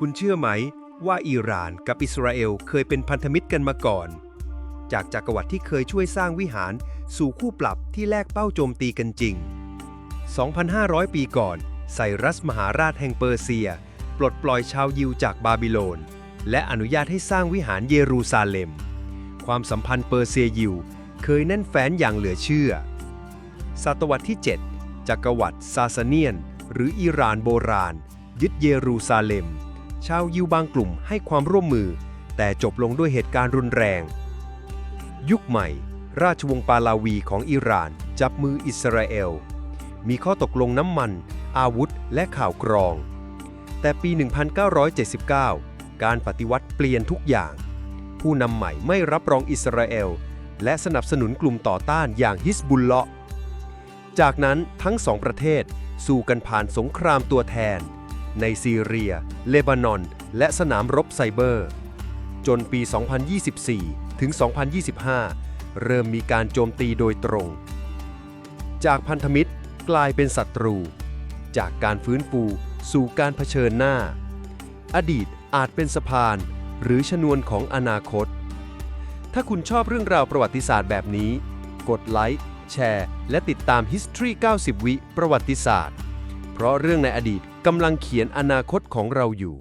คุณเชื่อไหมว่าอิหร่านกับอิสราเอลเคยเป็นพันธมิตรกันมาก่อน จากจักรวรรดิที่เคยช่วยสร้างวิหารสู่คู่ปรับที่แลกเป้าโจมตีกันจริง 2,500 ปีก่อนไซรัสมหาราชแห่งเปอร์เซีย ปลดปล่อยชาวยิวจากบาบิโลน และอนุญาตให้สร้างวิหารเยรูซาเล็ม ความสัมพันธ์เปอร์เซียยิวเคยแน่นแฟ้นอย่างเหลือเชื่อ ศตวรรษที่ 7 จักรวรรดิซาซาเนียน หรืออิหร่านโบราณ ยึดเยรูซาเล็ม ชาวยิวบางกลุ่มให้ความร่วมมือ แต่จบลงด้วยเหตุการณ์รุนแรง ยุคใหม่ ราชวงศ์ปาลาวีของอิหร่าน จับมืออิสราเอล มีข้อตกลงน้ำมัน อาวุธ และข่าวกรอง แต่ปี 1979 การปฏิวัติเปลี่ยนทุกอย่าง ผู้นำใหม่ไม่รับรองอิสราเอล และสนับสนุนกลุ่มต่อต้านอย่างฮิสบุลเลาะจากนั้นทั้งสองประเทศสู้กันผ่านสงครามตัวแทน ในซีเรีย เลบานอน และสนามรบไซเบอร์ จนปี 2024 ถึง 2025 เริ่มมีการโจมตีโดยตรง จากพันธมิตรกลายเป็นศัตรู จากการฟื้นฟูสู่การเผชิญหน้า อดีตอาจเป็นสะพาน หรือชนวนของอนาคต ถ้าคุณชอบเรื่องราวประวัติศาสตร์แบบนี้ กดไลค์แชร์ และติดตาม History 90 วิประวัติศาสตร์ เพราะเรื่องในอดีต กำลังเขียนอนาคตของเราอยู่